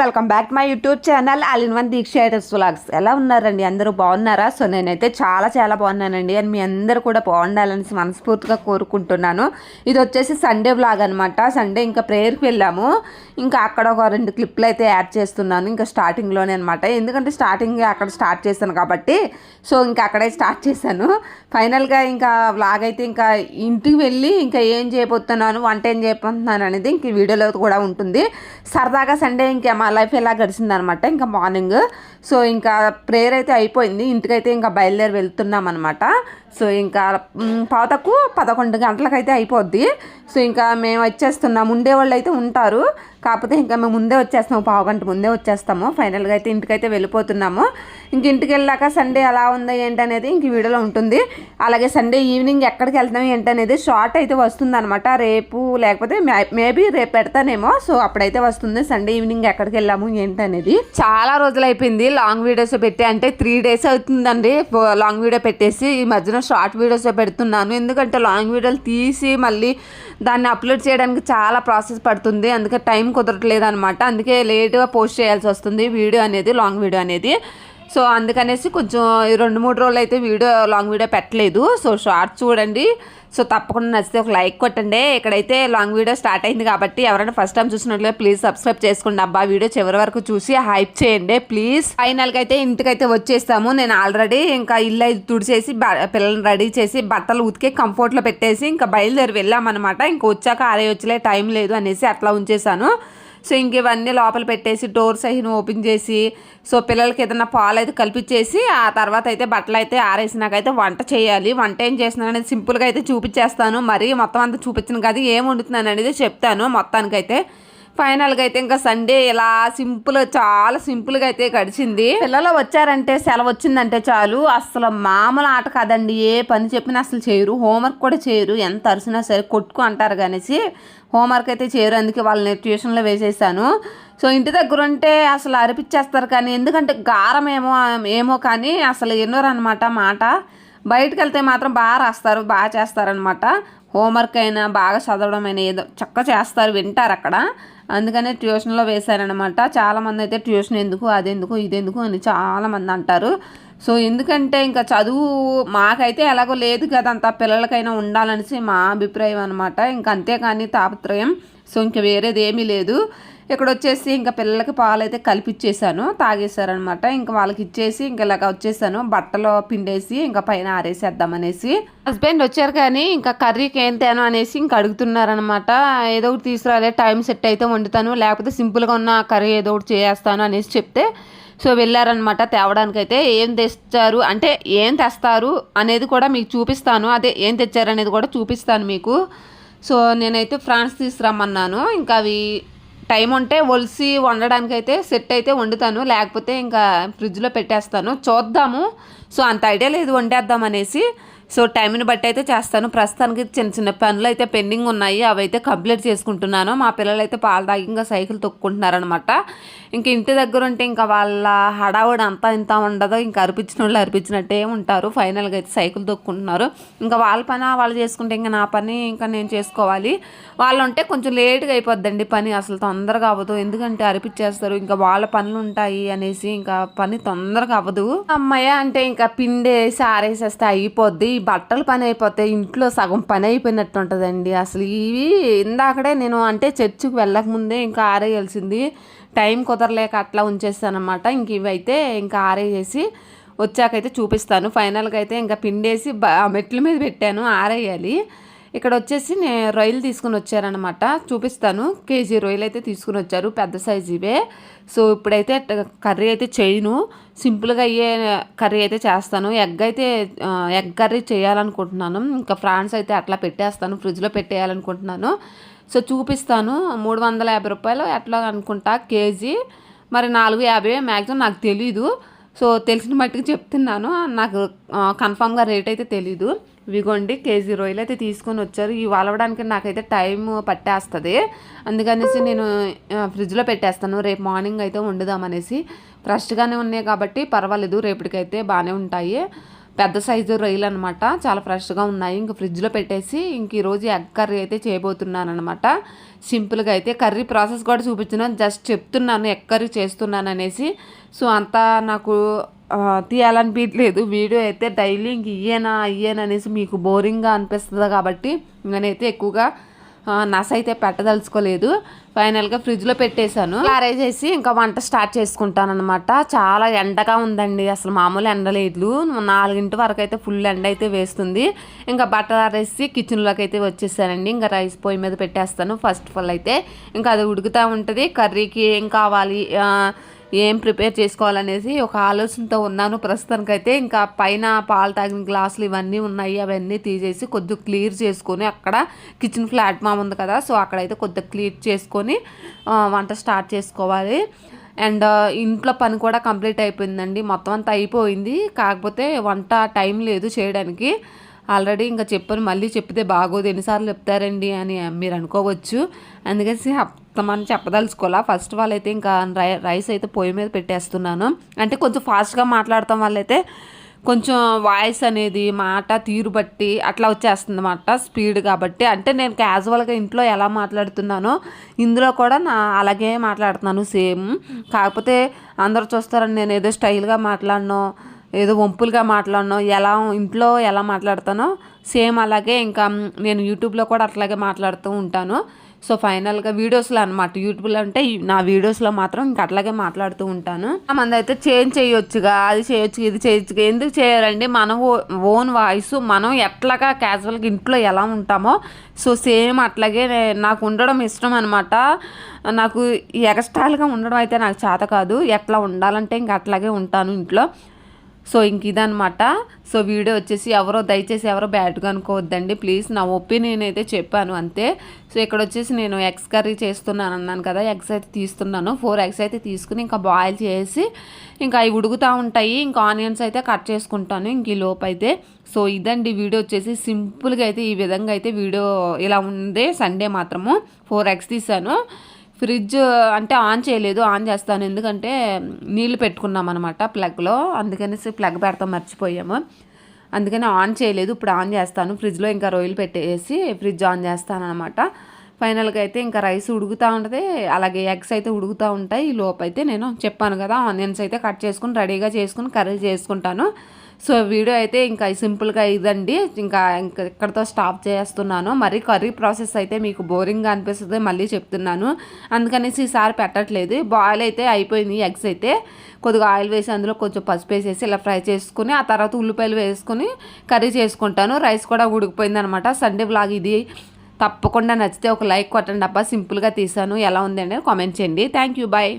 Welcome back my YouTube channel all in one Deeksha ఐటర్స్ vlogs ఎలా ఉన్నారండి? అందరూ బాగున్నారా? సో నేనైతే చాలా చాలా బాగున్నానండి. అండ్ మీ అందరూ కూడా బాగుండాలని మనస్ఫూర్తిగా కోరుకుంటున్నాను. ఇది వచ్చేసి సండే వ్లాగ్ అనమాట సండే ఇంకా ప్రేయర్కి వెళ్ళాము. ఇంకా అక్కడ ఒక రెండు క్లిప్లు అయితే యాడ్ చేస్తున్నాను. ఇంకా స్టార్టింగ్లోనే అనమాట ఎందుకంటే స్టార్టింగ్ అక్కడ స్టార్ట్ చేశాను కాబట్టి సో ఇంకా అక్కడే స్టార్ట్ చేశాను. ఫైనల్గా ఇంకా వ్లాగ్ అయితే ఇంకా ఇంటికి వెళ్ళి ఇంకా ఏం చేయబోతున్నాను వంట ఏం చేయబోతున్నాను అనేది ఇంక వీడియోలో కూడా ఉంటుంది. సరదాగా సండే ఇంకా మా లైఫ్ ఎలా గడిచిందనమాట. ఇంకా మార్నింగ్. సో ఇంకా ప్రేయర్ అయితే అయిపోయింది. ఇంటికైతే ఇంకా బయలుదేరి వెళ్తున్నాం అనమాట. సో ఇంకా పాతకు పదకొండు గంటలకైతే అయిపోద్ది. సో ఇంకా మేము వచ్చేస్తున్నాం. ఉండేవాళ్ళు అయితే ఉంటారు. కాకపోతే ఇంకా మేము ముందే వచ్చేస్తాము పావు గంట ముందే వచ్చేస్తాము. ఫైనల్గా అయితే ఇంటికైతే వెళ్ళిపోతున్నాము. ఇంక ఇంటికి వెళ్ళాక సండే ఎలా ఉందో ఏంటనేది ఇంక వీడియోలో ఉంటుంది. అలాగే సండే ఈవినింగ్ ఎక్కడికి వెళ్తాం ఏంటనేది షార్ట్ అయితే వస్తుంది అనమాట రేపు లేకపోతే మేబీ రేపు పెడతానేమో. సో అప్పుడైతే వస్తుంది. సండే ఈవినింగ్ ఎక్కడికి వెళ్ళాము ఏంటనేది. చాలా రోజులు అయిపోయింది. లాంగ్ వీడియోస్ పెట్టి అంటే త్రీ డేస్ అవుతుందండి. లాంగ్ వీడియో పెట్టేసి ఈ మధ్యన షార్ట్ వీడియోస్ పెడుతున్నాను. ఎందుకంటే లాంగ్ వీడియోలు తీసి మళ్ళీ దాన్ని అప్లోడ్ చేయడానికి చాలా ప్రాసెస్ పడుతుంది. అందుకే టైం కుదరట్లేదు అనమాట అందుకే లేట్గా పోస్ట్ చేయాల్సి వస్తుంది. వీడియో అనేది లాంగ్ వీడియో అనేది. సో అందుకనేసి కొంచెం రెండు మూడు రోజులు అయితే వీడియో లాంగ్ వీడియో పెట్టలేదు. సో షార్ట్స్ చూడండి. సో తప్పకుండా నచ్చితే ఒక లైక్ కొట్టండి. ఇక్కడైతే లాంగ్ వీడియో స్టార్ట్ అయింది కాబట్టి ఎవరైనా ఫస్ట్ టైం చూసినట్లయితే ప్లీజ్ సబ్స్క్రైబ్ చేసుకోండి. అబ్బా వీడియో చివరి వరకు చూసి హైప్ చేయండి ప్లీజ్. ఫైనల్గా అయితే ఇంటికైతే వచ్చేస్తాము నేను ఆల్రెడీ ఇంకా ఇల్లు అయితే తుడిచేసి బ- పిల్లల్ని రెడీ చేసి బట్టలు ఉతికే కంఫర్ట్లో పెట్టేసి ఇంకా బయలుదేరి వెళ్ళామన్నమాట. ఇంకా వచ్చాక ఆరే వచ్చలే టైం లేదు అనేసి అట్లా ఉంచేసాను. సో ఇంక ఇవన్నీ లోపల పెట్టేసి డోర్స్ అయిన ఓపెన్ చేసి సో పిల్లలకి ఏదైనా పాలు అయితే కల్పించేసి ఆ తర్వాత అయితే బట్టలు అయితే ఆరేసినాకైతే వంట చేయాలి. వంట ఏం చేస్తున్నాను అనేది సింపుల్గా అయితే చూపించేస్తాను. మరి మొత్తం అంతా చూపించిన కాదు ఏం వండుతున్నాను అనేది చెప్తాను మొత్తానికైతే. ఫైనల్గా అయితే ఇంకా సండే ఇలా సింపుల్ చాలా సింపుల్గా అయితే గడిచింది. పిల్లలు వచ్చారంటే సెలవు వచ్చిందంటే చాలు. అసలు మామూలు ఆట కాదండి. ఏ పని చెప్పినా అసలు చేయరు. హోంవర్క్ కూడా చేయరు. ఎంత అరిసినా సరే కొట్టుకు అంటారు కనేసి హోంవర్క్ అయితే చేయరు. అందుకే వాళ్ళని ట్యూషన్లో వేసేసాను. సో ఇంటి దగ్గర ఉంటే అసలు అరిపించేస్తారు కానీ ఎందుకంటే గారం ఏమో ఏమో కానీ అసలు ఎన్నోరు అనమాట మాట. బయటకు వెళ్తే మాత్రం బాగా రాస్తారు బాగా చేస్తారనమాట హోంవర్క్ అయినా బాగా చదవడం అయినా ఏదో చక్క చేస్తారు వింటారు అక్కడ. అందుకనే ట్యూషన్లో వేశారనమాట చాలామంది అయితే ట్యూషన్ ఎందుకు అదెందుకు ఇదెందుకు అని చాలామంది అంటారు. సో ఎందుకంటే ఇంకా చదువు మాకైతే ఎలాగో లేదు కదా అంత పిల్లలకైనా ఉండాలనేసి మా అభిప్రాయం అనమాట ఇంక అంతేకాని తాపత్రయం. సో ఇంక వేరేది ఏమీ లేదు. ఇక్కడ వచ్చేసి ఇంకా పిల్లలకి పాలు అయితే కలిపిచ్చేసాను తాగేశారనమాట. ఇంకా వాళ్ళకి ఇచ్చేసి ఇంకా ఇలాగ వచ్చేసాను. బట్టలో పిండేసి ఇంకా పైన ఆరేసేద్దామనేసి. హస్బెండ్ వచ్చారు కానీ ఇంకా కర్రీకి ఏం తేను అనేసి ఇంకా అడుగుతున్నారనమాట. ఏదో ఒకటి తీసుకురాలే టైం సెట్ అయితే వండుతాను. లేకపోతే సింపుల్గా ఉన్న కర్రీ ఏదో ఒకటి చేస్తాను అనేసి చెప్తే సో వెళ్ళారనమాట తేవడానికైతే. ఏం తెచ్చారు అంటే ఏం తెస్తారు అనేది కూడా మీకు చూపిస్తాను. అదే ఏం తెచ్చారు అనేది కూడా చూపిస్తాను మీకు. సో నేనైతే ఫ్రాన్స్ తీసుకురమ్మన్నాను. ఇంకా అవి టైం ఉంటే ఒలిసి వండడానికి అయితే సెట్ అయితే వండుతాను. లేకపోతే ఇంకా ఫ్రిడ్జ్లో పెట్టేస్తాను. చూద్దాము. సో అంత ఐడియా లేదు వండేద్దాం అనేసి సో టైంని బట్టి అయితే చేస్తాను. ప్రస్తుతానికి చిన్న చిన్న పనులు అయితే పెండింగ్ ఉన్నాయి. అవి అయితే కంప్లీట్ చేసుకుంటున్నాను. మా పిల్లలు అయితే పాలు తాగి ఇంకా సైకిల్ తొక్కుంటున్నారనమాట ఇంక ఇంటి దగ్గర ఉంటే ఇంకా వాళ్ళ హడావుడి అంతా ఇంత ఉండదు. ఇంకా అరిపించిన వాళ్ళు అరిపించినట్టే ఉంటారు. ఫైనల్గా అయితే సైకిల్ తొక్కుంటున్నారు. ఇంకా వాళ్ళ పని వాళ్ళు చేసుకుంటే ఇంకా నా పని ఇంకా నేను చేసుకోవాలి. వాళ్ళు ఉంటే కొంచెం లేట్గా అయిపోద్దండి పని. అసలు తొందరగా అవ్వదు. ఎందుకంటే అరిపించేస్తారు. ఇంకా వాళ్ళ పనులు ఉంటాయి అనేసి ఇంకా పని తొందరగా అవ్వదు. అమ్మాయి అంటే ఇంకా పిండేసి ఆరేసేస్తే అయిపోద్ది. ఈ బట్టల పని అయిపోతే ఇంట్లో సగం పని అయిపోయినట్టు ఉంటుందండి అసలు ఇవి ఇందాకడే నేను అంటే చర్చికి వెళ్ళకముందే ఇంకా ఆరేయాల్సింది. టైం కుదరలేక అట్లా ఉంచేస్తానమాట ఇంక ఇవి అయితే ఇంకా ఆరేసేసి వచ్చాకైతే చూపిస్తాను. ఫైనల్గా అయితే ఇంకా పిండేసి మెట్ల మీద పెట్టాను ఆరేయాలి. ఇక్కడ వచ్చేసి నేను రొయ్యలు తీసుకుని వచ్చారనమాట చూపిస్తాను. కేజీ రొయ్యలు అయితే తీసుకుని వచ్చారు. పెద్ద సైజు ఇవే. సో ఇప్పుడైతే కర్రీ అయితే చేయను. సింపుల్గా అయ్యే కర్రీ అయితే చేస్తాను. ఎగ్ అయితే ఎగ్ కర్రీ చేయాలనుకుంటున్నాను. ఇంకా ఫ్రాన్స్ అయితే అట్లా పెట్టేస్తాను. ఫ్రిడ్జ్లో పెట్టేయాలనుకుంటున్నాను. సో చూపిస్తాను. మూడు వందల యాభై రూపాయలు ఎట్లా అనుకుంటా? కేజీ. మరి నాలుగు యాభై మ్యాక్సిమం నాకు తెలీదు. సో తెలిసిన మట్టుకు చెప్తున్నాను. నాకు కన్ఫామ్గా రేట్ అయితే తెలీదు. ఇవిగోండి కేజీ రొయ్యలు అయితే తీసుకొని వచ్చారు. ఇవి అలవడానికి నాకైతే టైం పట్టేస్తుంది. అందుకనేసి నేను ఫ్రిడ్జ్లో పెట్టేస్తాను. రేపు మార్నింగ్ అయితే వండుదామనేసి. ఫ్రెష్గానే ఉన్నాయి కాబట్టి పర్వాలేదు రేపటికైతే బాగానే ఉంటాయి. పెద్ద సైజు రొయ్యలు అనమాట చాలా ఫ్రెష్గా ఉన్నాయి. ఇంక ఫ్రిడ్జ్లో పెట్టేసి ఇంక ఈరోజు ఎగ్ కర్రీ అయితే చేయబోతున్నాను అనమాట సింపుల్గా అయితే కర్రీ ప్రాసెస్ కూడా చూపించిన జస్ట్ చెప్తున్నాను ఎగ్ కర్రీ చేస్తున్నాను అనేసి సో అంతా నాకు తీయాలనిపించలేదు వీడియో అయితే డైలీ ఇంక ఇయ్యేనా ఇయ్యేనా అనేసి మీకు బోరింగ్గా అనిపిస్తుంది కాబట్టి నేనైతే ఎక్కువగా నస అయితే పెట్టదలుచుకోలేదు. ఫైనల్గా ఫ్రిడ్జ్లో పెట్టేశాను. క్యారేజ్ చేసి ఇంకా వంట స్టార్ట్ చేసుకుంటాను అనమాట చాలా ఎండగా ఉందండి. అసలు మామూలు ఎండలేదు నాలుగింటి వరకు అయితే ఫుల్ ఎండ అయితే వేస్తుంది. ఇంకా బట్టలు ఆరేసి కిచెన్లోకి అయితే వచ్చేసానండి. ఇంకా రైస్ పొయ్యి మీద పెట్టేస్తాను ఫస్ట్ ఆఫ్ ఆల్ అయితే. ఇంకా అది ఉడుకుతూ ఉంటుంది. కర్రీకి ఏం కావాలి? ఏం ప్రిపేర్ చేసుకోవాలనేసి ఒక ఆలోచనతో ఉన్నాను. ప్రస్తుతానికైతే ఇంకా పైన పాలు తాగిన గ్లాసులు ఇవన్నీ ఉన్నాయి. అవన్నీ తీసేసి కొద్దిగా క్లియర్ చేసుకొని అక్కడ కిచెన్ ప్లాట్ఫామ్ ఉంది కదా సో అక్కడైతే కొద్దిగా క్లియర్ చేసుకొని వంట స్టార్ట్ చేసుకోవాలి. అండ్ ఇంట్లో పని కూడా కంప్లీట్ అయిపోయిందండి. మొత్తం అంతా అయిపోయింది. కాకపోతే వంట టైం లేదు చేయడానికి. ఆల్రెడీ ఇంకా చెప్పాను మళ్ళీ చెప్తే బాగోదు ఎన్నిసార్లు చెప్తారండి అని మీరు అనుకోవచ్చు. అందుకని మనం చెప్పదలుచుకోవాలా? ఫస్ట్ ఆఫ్ ఆల్ అయితే ఇంకా రై రైస్ అయితే పొయ్యి మీద పెట్టేస్తున్నాను. అంటే కొంచెం ఫాస్ట్గా మాట్లాడటం వల్ల అయితే కొంచెం వాయిస్ అనేది మాట తీరు బట్టి అట్లా వచ్చేస్తుంది అన్నమాట స్పీడ్ కాబట్టి. అంటే నేను క్యాజువల్గా ఇంట్లో ఎలా మాట్లాడుతున్నానో ఇందులో కూడా నా అలాగే మాట్లాడుతున్నాను సేమ్ కాకపోతే అందరూ చూస్తారని నేను ఏదో స్టైల్గా మాట్లాడను ఏదో వంపులుగా మాట్లాడను ఎలా ఇంట్లో ఎలా మాట్లాడతానో సేమ్ అలాగే ఇంకా నేను యూట్యూబ్లో కూడా అట్లాగే మాట్లాడుతూ ఉంటాను. సో ఫైనల్గా వీడియోస్లో అనమాట యూట్యూబ్లో అంటే నా వీడియోస్లో మాత్రం ఇంకా అట్లాగే మాట్లాడుతూ ఉంటాను. మంది అయితే చేంజ్ చేయొచ్చుగా అది చేయొచ్చు ఇది చేయొచ్చుగా. ఎందుకు చేయాలండి మన ఓన్ వాయిస్ మనం ఎట్లాగా క్యాజువల్గా ఇంట్లో ఎలా ఉంటామో సో సేమ్ అట్లాగే నాకు ఉండడం ఇష్టం అనమాట నాకు ఎగస్ట్రాల్గా ఉండడం అయితే నాకు చేత కాదు. ఎట్లా ఉండాలంటే ఇంక అట్లాగే ఉంటాను ఇంట్లో. సో ఇంక ఇదనమాట సో వీడియో వచ్చేసి ఎవరో దయచేసి ఎవరో బ్యాడ్గా అనుకోవద్దండి. ప్లీజ్ నా ఒపీనియన్ అయితే చెప్పాను అంతే. సో ఇక్కడ వచ్చేసి నేను ఎగ్స్ కర్రీ చేస్తున్నాను అన్నాను కదా ఎగ్స్ అయితే తీస్తున్నాను. ఫోర్ ఎగ్స్ అయితే తీసుకుని ఇంకా బాయిల్ చేసి ఇంకా అవి ఉడుకుతూ ఉంటాయి. ఇంకా ఆనియన్స్ అయితే కట్ చేసుకుంటాను ఇంక ఈ లోపు అయితే. సో ఇదండి వీడియో వచ్చేసి సింపుల్గా అయితే ఈ విధంగా అయితే వీడియో ఇలా ఉంది. సండే మాత్రము ఫోర్ ఎగ్స్ తీసాను. ఫ్రిడ్జ్ అంటే ఆన్ చేయలేదు ఆన్ చేస్తాను. ఎందుకంటే నీళ్ళు పెట్టుకున్నాం అనమాట ప్లగ్లో. అందుకనేసి ప్లగ్ పెడతాం మర్చిపోయాము. అందుకని ఆన్ చేయలేదు ఇప్పుడు ఆన్ చేస్తాను. ఫ్రిడ్జ్లో ఇంకా రొయ్యలు పెట్టేసి ఫ్రిడ్జ్ ఆన్ చేస్తాను అనమాట ఫైనల్గా అయితే ఇంకా రైస్ ఉడుకుతూ ఉంటుంది. అలాగే ఎగ్స్ అయితే ఉడుకుతూ ఉంటాయి. ఈ లోపైతే నేను చెప్పాను కదా ఆనియన్స్ అయితే కట్ చేసుకుని రెడీగా చేసుకుని కర్రీ చేసుకుంటాను. సో వీడియో అయితే ఇంకా సింపుల్గా ఇదండి. ఇంకా ఇంకా ఇక్కడతో స్టాప్ చేస్తున్నాను. మరి కర్రీ ప్రాసెస్ అయితే మీకు బోరింగ్గా అనిపిస్తుంది మళ్ళీ చెప్తున్నాను. అందుకనేసి ఈసారి పెట్టట్లేదు. బాయిల్ అయితే అయిపోయింది ఎగ్స్ అయితే. కొద్దిగా ఆయిల్ వేసి అందులో కొంచెం పసుపు వేసేసి ఇలా ఫ్రై చేసుకుని ఆ తర్వాత ఉల్లిపాయలు వేసుకుని కర్రీ చేసుకుంటాను. రైస్ కూడా ఉడికిపోయింది అనమాట సండే బ్లాగ్ ఇది. తప్పకుండా నచ్చితే ఒక లైక్ కొట్టండి అబ్బా. సింపుల్గా తీసాను. ఎలా ఉంది అనేది కామెంట్ చేయండి. Thank you bye